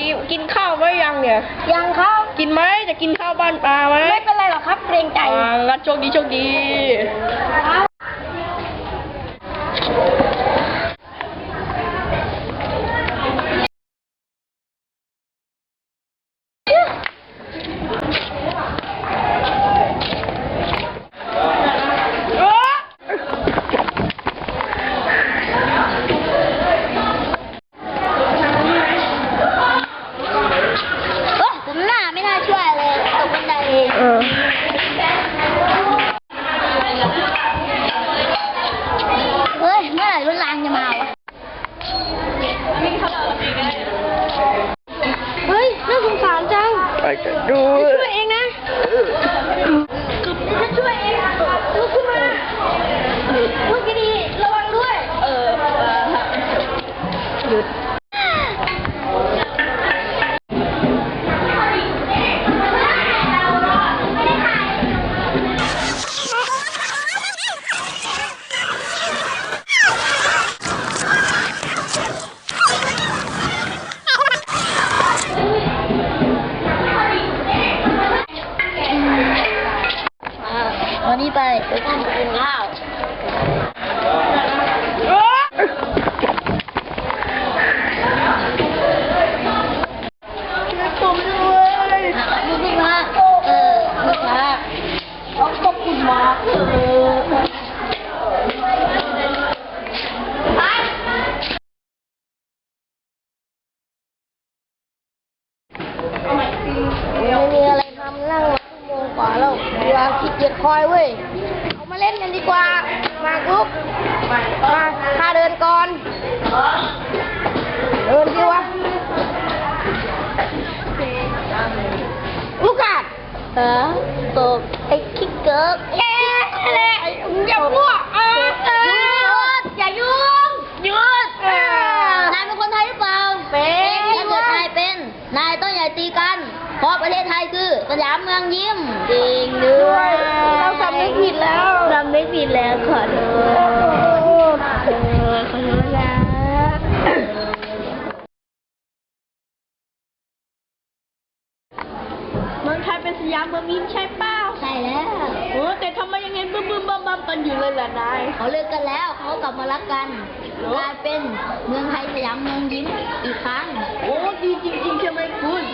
ดีกินข้าวไว้ยังเนี่ย ยังครับ กินไหมจะกินข้าวบ้านปลาไหมไม่เป็นไรหรอกครับเกรงใจอ่างั้นโชคดีโชคดี เออเฮ้ยเมื่อไหร่รถรางจะมาวะเฮ้ยน่าสงสารจัง ไปกันดูช่วย นนี้ไปไปกินข้าวผมด้วยดูสิมาเออลูกค้าขอบคุณมากเออไม่มี แล้วเวลาขี้เกียจคอยเว้ย เอามาเล่นกันดีกว่า มาลุกมาข้าเดินก่อน เดินสิวะลูกกาดเออตกไอ้คิกเกิร์กแกอะไรอย่าพูดเออเอออย่ายุ่งหยุดนายเป็นคนไทยหรือเปล่า เป็นถ้าเกิดนายเป็น นายต้องอย่าตีกัน เพราะประเทศไทยคือสยามเมืองยิ้มจริงด้วยเราสำนึกผิดแล้วสำนึกผิ ดแล้วขอโทษขอโทษขอโทษนะเมืองไทยเป็นสยามเมืองยิ้มใช่เปล่าใช่แล้วโอ้แต่ทำไมยังเห็นบึ้มบึ้มบัมบัมกันอยู่เลยล่ะนายเขาเลิกกันแล้วเขากลับมารักกันกลายเป็นเมืองไทยสยามเมืองยิ้มอีกครั้งโอ้ดีจริงๆใช่ไหมคุณ